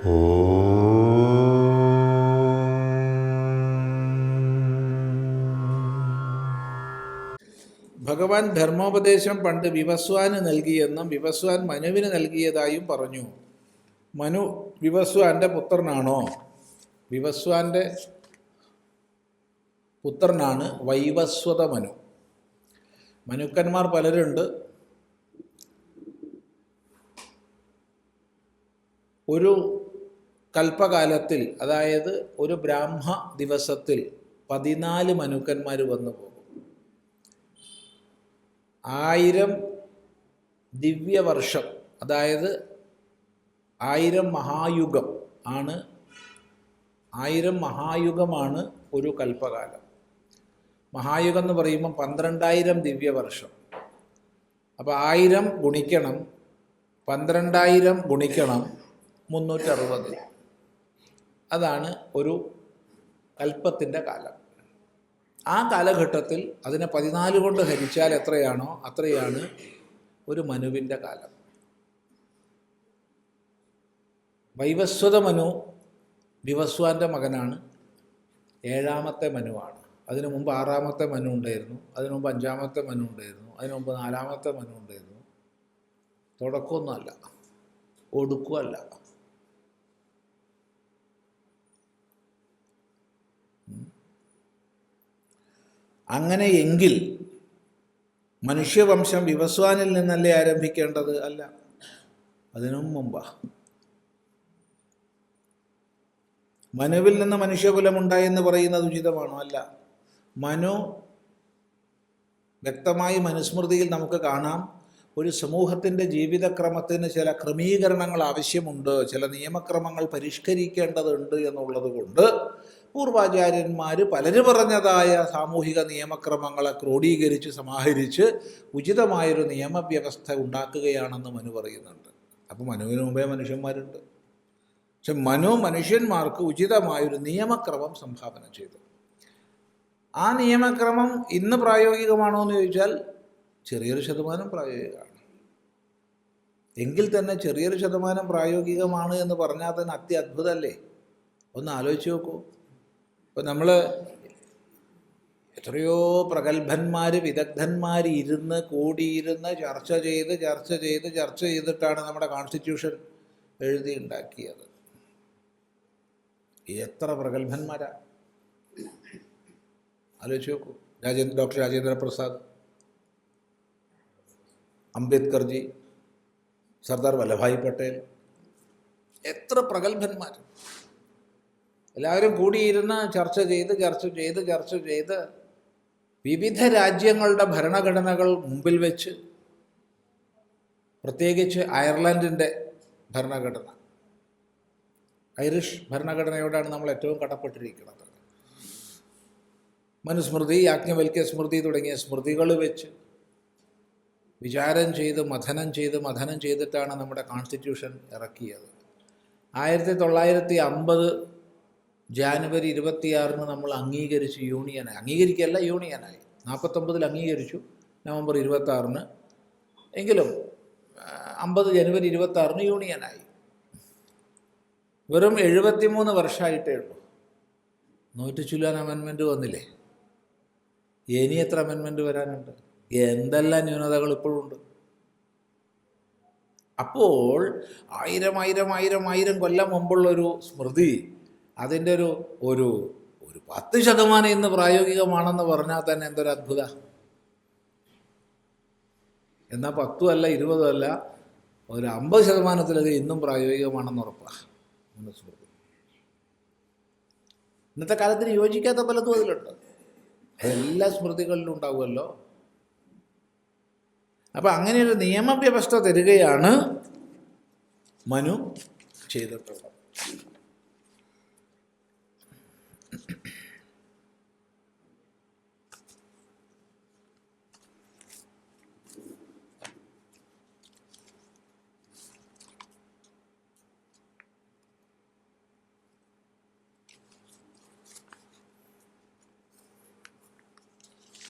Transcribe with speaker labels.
Speaker 1: ഭഗവാൻ ധർമ്മോപദേശം പണ്ട് വിവസ്വാന് നൽകിയെന്നും വിവസ്വാൻ മനുവിന് നൽകിയതായും പറഞ്ഞു. മനു വിവസ്വാന്റെ പുത്രനാണോ? വിവസ്വാന്റെ പുത്രനാണ് വൈവസ്വത മനു. മനുക്കന്മാർ പലരുണ്ട്. ഒരു കൽപ്പകാലത്തിൽ അതായത് ഒരു ബ്രാഹ്മ ദിവസത്തിൽ പതിനാല് മനുക്കന്മാർ വന്നു പോകും. ആയിരം ദിവ്യവർഷം അതായത് ആയിരം മഹായുഗം ആണ് ആയിരം മഹായുഗമാണ് ഒരു കൽപ്പകാലം. മഹായുഗം എന്ന് പറയുമ്പോൾ പന്ത്രണ്ടായിരം ദിവ്യവർഷം. അപ്പോൾ ആയിരം ഗുണിക്കണം പന്ത്രണ്ടായിരം ഗുണിക്കണം മുന്നൂറ്ററുപത്. അതാണ് ഒരു കൽപ്പത്തിന്റെ കാലം. ആ കാലഘട്ടത്തിൽ അതിനെ പതിനാല് കൊണ്ട് ഹരിച്ചാൽ എത്രയാണോ അത്രയാണ് ഒരു മനുവിന്റെ കാലം. വൈവസ്വത മനു വിവസ്വാന്റെ മകനാണ്. ഏഴാമത്തെ മനുവാണ്. അതിനു മുമ്പ് ആറാമത്തെ മനു ഉണ്ടായിരുന്നു. അതിനു മുമ്പ് അഞ്ചാമത്തെ മനു ഉണ്ടായിരുന്നു. അതിനു മുമ്പ് നാലാമത്തെ മനു ഉണ്ടായിരുന്നു. തുടക്കമൊന്നുമല്ല. ഒടുക്കുമല്ല. അങ്ങനെയെങ്കിൽ മനുഷ്യവംശം വിവസ്വാനിൽ നിന്നല്ലേ ആരംഭിക്കേണ്ടത്? അല്ല. അതിനും മുമ്പാ. മനുവിൽ നിന്ന് മനുഷ്യകുലമുണ്ടായെന്ന് പറയുന്നത് ഉചിതമാണോ? അല്ല. മനു വ്യക്തമായി മനുസ്മൃതിയിൽ നമുക്ക് കാണാം. ഒരു സമൂഹത്തിന്റെ ജീവിതക്രമത്തിന് ചില ക്രമീകരണങ്ങൾ ആവശ്യമുണ്ട്. ചില നിയമക്രമങ്ങൾ പരിഷ്കരിക്കേണ്ടതുണ്ട് എന്നുള്ളത് കൊണ്ട് പൂർവാചാര്യന്മാർ പലര് പറഞ്ഞതായ സാമൂഹിക നിയമക്രമങ്ങളെ ക്രോഡീകരിച്ച് സമാഹരിച്ച് ഉചിതമായൊരു നിയമവ്യവസ്ഥ ഉണ്ടാക്കുകയാണെന്ന് മനു പറയുന്നുണ്ട്. അപ്പോൾ മനുവിന് മുമ്പേ മനുഷ്യന്മാരുണ്ട്. പക്ഷെ മനു മനുഷ്യന്മാർക്ക് ഉചിതമായൊരു നിയമക്രമം സംഭാവന ചെയ്തു. ആ നിയമക്രമം ഇന്ന് പ്രായോഗികമാണോ എന്ന് ചോദിച്ചാൽ ചെറിയൊരു ശതമാനം പ്രായോഗികമാണ്. എങ്കിൽ തന്നെ ചെറിയൊരു ശതമാനം പ്രായോഗികമാണ് എന്ന് പറഞ്ഞാൽ തന്നെ അത്യത്ഭുതമല്ലേ ഒന്ന് ആലോചിച്ച് നോക്കൂ. ഇപ്പം നമ്മൾ എത്രയോ പ്രഗത്ഭന്മാർ വിദഗ്ധന്മാർ ഇരുന്ന് കൂടിയിരുന്ന് ചർച്ച ചെയ്ത് ചർച്ച ചെയ്ത് ചർച്ച ചെയ്തിട്ടാണ് നമ്മുടെ കോൺസ്റ്റിറ്റ്യൂഷൻ എഴുതി ഉണ്ടാക്കിയത് എത്ര പ്രഗത്ഭന്മാരാ? ആലോചിച്ച് നോക്കൂ. രാജേന്ദ്ര ഡോക്ടർ രാജേന്ദ്ര പ്രസാദ് അംബേദ്കർജി സർദാർ വല്ലഭായ് പട്ടേൽ എത്ര പ്രഗത്ഭന്മാർ എല്ലാവരും കൂടിയിരുന്ന് ചർച്ച ചെയ്ത് ചർച്ച ചെയ്ത് ചർച്ച ചെയ്ത് വിവിധ രാജ്യങ്ങളുടെ ഭരണഘടനകൾ മുമ്പിൽ വെച്ച് പ്രത്യേകിച്ച് അയർലൻഡിന്റെ ഭരണഘടന. ഐറിഷ് ഭരണഘടനയോടാണ് നമ്മൾ ഏറ്റവും കടപ്പെട്ടിരിക്കുന്നത്. മനുസ്മൃതി യാജ്ഞവൽക്യ സ്മൃതി തുടങ്ങിയ സ്മൃതികൾ വെച്ച് വിചാരം ചെയ്ത് മഥനം ചെയ്ത് മഥനം ചെയ്തിട്ടാണ് നമ്മുടെ കോൺസ്റ്റിറ്റ്യൂഷൻ ഇറക്കിയത്. ആയിരത്തി തൊള്ളായിരത്തി അമ്പത് ജാനുവരി ഇരുപത്തിയാറിന് നമ്മൾ അംഗീകരിച്ച് യൂണിയനായി. അംഗീകരിക്കല്ല യൂണിയനായി. നാൽപ്പത്തൊമ്പതിൽ അംഗീകരിച്ചു നവംബർ ഇരുപത്താറിന് എങ്കിലും അമ്പത് ജനുവരി ഇരുപത്താറിന് യൂണിയനായി. വെറും എഴുപത്തിമൂന്ന് വർഷമായിട്ടേ ഉള്ളൂ. നൂറ്റി ചുല്ലാൻ അമെൻമെന്റ് വന്നില്ലേ? ഇനി എത്ര അമെൻമെന്റ് വരാനുണ്ട്? എന്തെല്ലാം ന്യൂനതകൾ ഇപ്പോഴുണ്ട് അപ്പോൾ ആയിരം ആയിരം ആയിരം ആയിരം കൊല്ലം മുമ്പുള്ളൊരു സ്മൃതി അതിന്റെ ഒരു ഒരു ഒരു പത്ത് ശതമാനം ഇന്ന് പ്രായോഗികമാണെന്ന് പറഞ്ഞാൽ തന്നെ എന്തൊരു അത്ഭുത. എന്നാൽ പത്തും അല്ല ഇരുപതും അല്ല ഒരു അമ്പത് ശതമാനത്തിലത് ഇന്നും പ്രായോഗികമാണെന്ന് ഉറപ്പാണ് ഇന്നത്തെ കാലത്തിന് യോജിക്കാത്ത പലതും അതിലുണ്ട്. എല്ലാ സ്മൃതികളിലും ഉണ്ടാവുമല്ലോ. അപ്പം അങ്ങനെയൊരു നിയമവ്യവസ്ഥ തരികയാണ് മനു ചെയ്തിട്ടുള്ളത്.